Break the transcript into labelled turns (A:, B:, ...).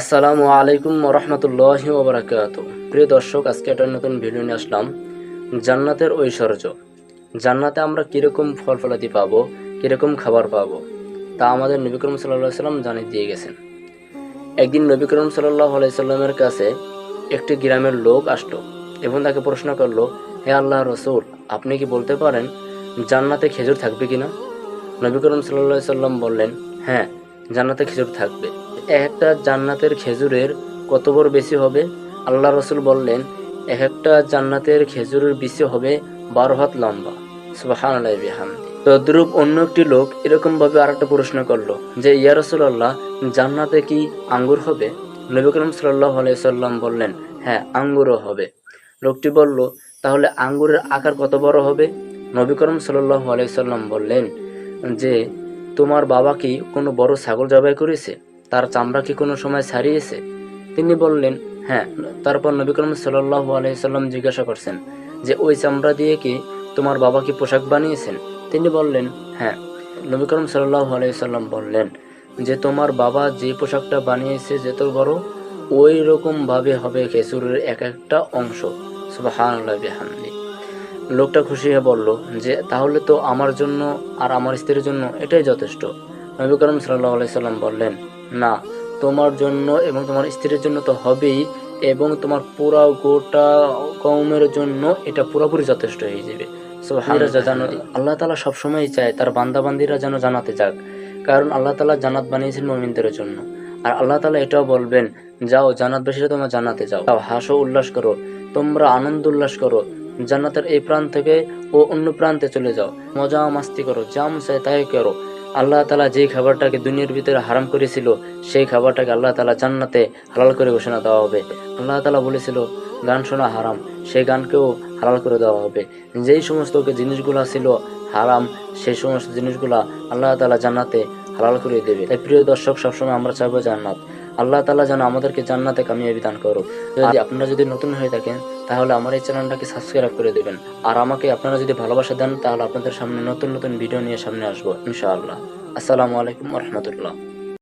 A: আসসালামু আলাইকুম রহমতুল্লাহ ওবরাকাত। প্রিয় দর্শক, আজকে একটা নতুন ভিডিও নিয়ে আসলাম। জান্নাতের ঐশ্বর্য। জান্নাতে আমরা কীরকম ফল ফলাদি পাবো, কীরকম খাবার পাবো, তা আমাদের নবী করিম সাল্লাহ সাল্লাম জানিয়ে দিয়ে গেছেন। একদিন নবী করিম সাল্লাহ আলাইসাল্লামের কাছে একটি গ্রামের লোক আসলো এবং তাকে প্রশ্ন করল, হে আল্লাহ রসুল, আপনি কি বলতে পারেন জান্নাতে খেজুর থাকবে কিনা? নবী করিম সাল্লাহ সাল্লাম বললেন হ্যাঁ জান্নাতে খেজুর থাকবে। এক একটা জান্নাতের খেজুরের কত বড় বেশি হবে? আল্লাহ রসুল বললেন এক একটা জান্নাতের খেজুরের বেশি হবে বারো হাত লম্বা। সুবাহান তদ্রুপ অন্য একটি লোক এরকম ভাবে আর একটা প্রশ্ন করল যে, ইয়া রসুল্লাহ জান্নাতে কি আঙ্গুর হবে? নবী করিম সাল্লাহ আলাইসাল্লাম বললেন হ্যাঁ আঙ্গুরও হবে। লোকটি বলল, তাহলে আঙ্গুরের আকার কত বড় হবে? নবী করিম সাল্লাহ আলাইসাল্লাম বললেন যে, তোমার বাবা কি কোনো বড় ছাগল জবাই করেছে? তার চামড়া কি কোনো সময় ছাড়িয়েছে? তিনি বললেন হ্যাঁ। তারপর নবী করিম সাল্লাহ আলাইসাল্লাম জিজ্ঞাসা করছেন, যে ওই চামড়া দিয়ে কি তোমার বাবা কি পোশাক বানিয়েছেন? তিনি বললেন হ্যাঁ। নবী করিম সাল্লাহ আলাইসাল্লাম বললেন, যে তোমার বাবা যে পোশাকটা বানিয়েছে যত বড়, ওই রকমভাবে হবে খেসুরের এক একটা অংশ। বিহামদি। লোকটা খুশি হয়ে বলল, যে তাহলে তো আমার জন্য আর আমার স্ত্রীর জন্য এটাই যথেষ্ট। নবী করিম সাল্লাহ আলাইসাল্লাম বললেন না তোমার জন্য এবং তোমার স্ত্রীর জন্য তো হবেই এবং তোমার পুরা গোটা কৌমের জন্য এটা পুরোপুরি যথেষ্ট হয়ে যাবে। আল্লাহ তালা সবসময় চায় তার বান্দাবান্দিরা যেন জানাতে যাক কারণ আল্লাহ তালা জানাত বানিয়েছেন মমিনদের জন্য। আর আল্লাহ তালা এটাও বলবেন যাও জান্নাতবাসীরা তোমরা জানাতে যাও। হাসো উল্লাস করো তোমরা আনন্দ উল্লাস করো জান্নাতের এই প্রান্ত থেকে ও অন্য প্রান্তে চলে যাও। মজা মাস্তি করো জাম চাই তাই করো। আল্লাহ তালা যেই খাবারটাকে দুনিয়ার ভিতরে হারাম করেছিল, সেই খাবারটাকে আল্লাহ তালা জান্নাতে হালাল করে ঘোষণা দেওয়া হবে। আল্লাহ তালা বলেছিল, গান শোনা হারাম, সেই গানকেও হালাল করে দেওয়া হবে। যেই সমস্ত জিনিসগুলো ছিল হারাম, সেই সমস্ত জিনিসগুলা আল্লাহ তালা জান্নাতে হালাল করে দেবে। তাই প্রিয় দর্শক, সবসময় আমরা চাইব জান্নাত। আল্লাহ তালা যেন আমাদেরকে জান্নাতে কামিয়াবি দান করো যদি আপনারা যদি নতুন হয়ে থাকেন তাহলে আমার এই চ্যানেলটাকে সাবস্ক্রাইব করে দেবেন। আর আমাকে আপনারা যদি ভালোবাসা দেন তাহলে আপনাদের সামনে নতুন নতুন ভিডিও নিয়ে সামনে আসব ইনশাআল্লাহ। আসসালামু আলাইকুম রহমতুল্লাহ।